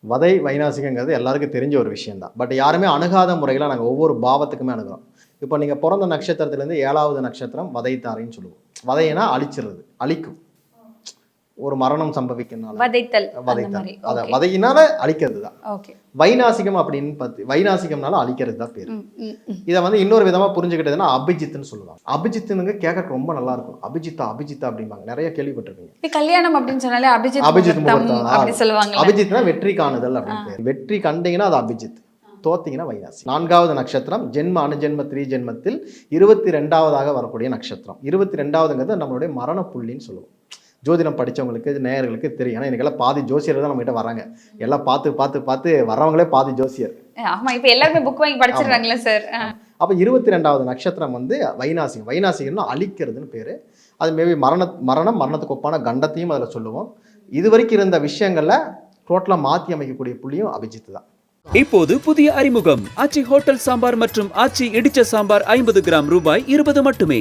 வதை வைநாசிகங்கிறது எல்லாருக்கும் தெரிஞ்ச ஒரு விஷயந்தான் பட் யாருமே அணுகாத முறையில் நாங்கள் ஒவ்வொரு பாவத்துக்குமே அணுகிறோம். இப்போ நீங்கள் பிறந்த நட்சத்திரத்துலேருந்து ஏழாவது நட்சத்திரம் வதைத்தாரின்னு சொல்லுவோம். வதையினா அழிச்சிடுறது அழிக்கும். ஒரு மரணம் சம்பவிக்கிறதுனால வதைத்தல் வதைத்தல். அதை வதையினால அழிக்கிறது தான் வைநாசிகம் அப்படின்னு பார்த்து வைநாசிகம்னால அழிக்கிறது தான் பேர் இதை வந்து இன்னொரு விதமா புரிஞ்சுக்கிட்டதுன்னா அபிஜித்னு சொல்லுவாங்க. அபிஜித்துனுங்க கேட்க ரொம்ப நல்லா இருக்கும். அபிஜித்தா அபிஜித்தா அப்படிம்பாங்க. நிறைய கேள்விப்பட்டிருப்பீங்க இப்ப கல்யாணம் அப்படின்னு சொன்னாலே அபிஜித் அபிஜித் முகூர்த்தம் சொல்லுவாங்க அபிஜித்னா வெற்றி காணுதல் அப்படின்னு பேர். வெற்றி கண்டீங்கன்னா அது அபிஜித். தோத்தீங்கன்னா வைனாசி நான்காவது நட்சத்திரம் ஜென்ம அணுஜென்ம த்ரீ ஜென்மத்தில் இருபத்தி ரெண்டாவதாக வரக்கூடிய நட்சத்திரம். இருபத்தி ரெண்டாவதுங்கிறது நம்மளுடைய மரண புள்ளின்னு சொல்லுவோம். ஜோதிடம் படிச்சவங்களுக்கு நேயர்களுக்கு தெரியும். ஏன்னா எனக்கெல்லாம் பாதி ஜோசியர் தான் நம்மகிட்ட வராங்க. எல்லாம் பார்த்து பார்த்து பார்த்து வர்றவங்களே பாதி ஜோசியர். ஆமா இப்ப எல்லாருமே புக் வாங்கி படிச்சிடுறாங்களே சார் அப்போ இருபத்தி ரெண்டாவது நட்சத்திரம் வந்து வைநாசிகம் வைநாசிகம்னா அழிக்கிறதுன்னு பேர். அது மேபி மரண மரணம் மரணத்துக்கு ஒப்பான கண்டத்தையும் அதில் சொல்லுவோம். இது வரைக்கும் இருந்த விஷயங்களில் டோட்டலாக மாற்றி அமைக்கக்கூடிய புள்ளியும் அபிஜித் தான். இப்போது புதிய அறிமுகம். ஆச்சி ஹோட்டல் சாம்பார் மற்றும் ஆச்சி இடிச்ச சாம்பார் ஐம்பது கிராம் ரூபாய் இருபது மட்டுமே.